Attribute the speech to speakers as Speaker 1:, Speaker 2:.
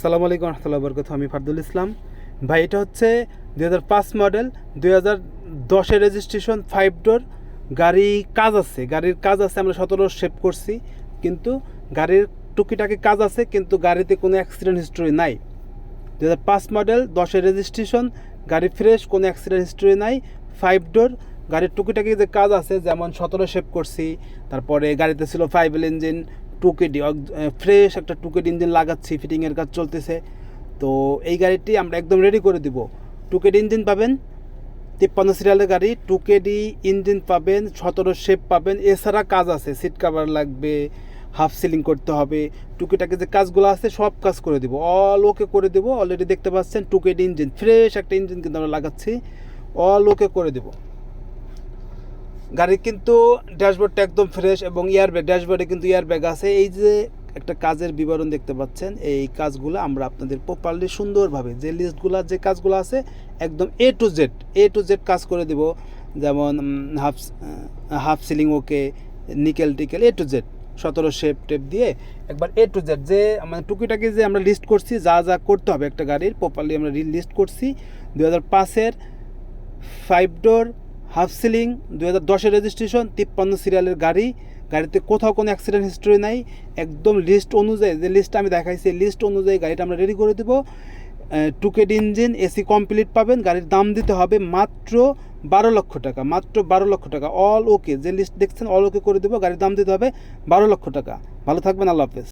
Speaker 1: আসসালামু আলাইকুম রহমতুল্লাহ বরকত আমি ফারদুল ইসলাম। ভাই, এটা হচ্ছে দুই হাজার পাঁচ মডেল, দুই হাজার দশের রেজিস্ট্রেশন ফাইভ ডোর গাড়ি কাজ আছে, গাড়ির কাজ আছে, আমরা সতেরো শেপ করছি, কিন্তু গাড়ির টুকিটাকি কাজ আছে, কিন্তু গাড়িতে কোনো অ্যাক্সিডেন্ট হিস্টোরি নাই। দু হাজার পাঁচ মডেল, দশের রেজিস্ট্রেশন গাড়ি ফ্রেশ কোনো অ্যাক্সিডেন্ট হিস্টোরি নাই ফাইভ ডোর গাড়ির টুকিটাকি যে কাজ আছে, যেমন সতেরো শেপ করছি, তারপরে গাড়িতে ছিল ফাইভ ইঞ্জিন টুকেডি ফ্রেশ একটা টুকেড ইঞ্জিন লাগাচ্ছি ফিটিংয়ের কাজ চলতেছে। তো এই গাড়িটি আমরা একদম রেডি করে দিব। টুকেড ইঞ্জিন পাবেন, তিপ্পান্ন সিরিয়ালের গাড়ি টুকেডি ইঞ্জিন পাবেন, সতেরো শেপ পাবেন। এছাড়া কাজ আছে সিট কাভার লাগবে হাফ সিলিং করতে হবে। টুকিটাকি যে কাজগুলো আছে, সব কাজ করে দিব। অল ওকে করে দিব। অলরেডি দেখতে পাচ্ছেন টুকেড ইঞ্জিন ফ্রেশ একটা ইঞ্জিন কিন্তু আমরা লাগাচ্ছি। অল ওকে করে দিব। গাড়ির কিন্তু ড্যাশবোর্ডটা একদম ফ্রেশ এবং ইয়ারব্যাগ ড্যাশবোর্ডে কিন্তু ইয়ারব্যাগ আছে। এই যে একটা কাজের বিবরণ দেখতে পাচ্ছেন, এই কাজগুলো আমরা আপনাদের প্রপারলি সুন্দরভাবে যে লিস্টগুলো যে কাজগুলো আছে, একদম A to Z A to Z কাজ করে দেব। যেমন হাফ হাফ সিলিং ওকে নিকেল টিকেল এ টু জেড সতেরো শেপ টেপ দিয়ে একবার এ টু জেড যে মানে টুকিটাকি যে আমরা লিস্ট করছি, যা যা করতে হবে একটা গাড়ির প্রপারলি আমরা লিস্ট করছি। দু হাজার পাঁচের ফাইভ ডোর হাফ সিলিং দু হাজার দশের রেজিস্ট্রেশন তিপ্পান্ন সিরিয়ালের গাড়ি। গাড়িতে কোথাও কোনো অ্যাক্সিডেন্ট হিস্ট্রি নাই। একদম লিস্ট অনুযায়ী, যে লিস্টটা আমি দেখাইছি লিস্ট অনুযায়ী গাড়িটা আমরা রেডি করে দেবো। টুকেড ইঞ্জিন এসি কমপ্লিট পাবেন। গাড়ির দাম দিতে হবে মাত্র বারো লক্ষ টাকা, মাত্র বারো লক্ষ টাকা। অল ওকে যে লিস্ট দেখছেন অল ওকে করে দেবো। গাড়ির দাম দিতে হবে বারো লক্ষ টাকা। ভালো থাকবেন, আল্লাহ হাফেজ।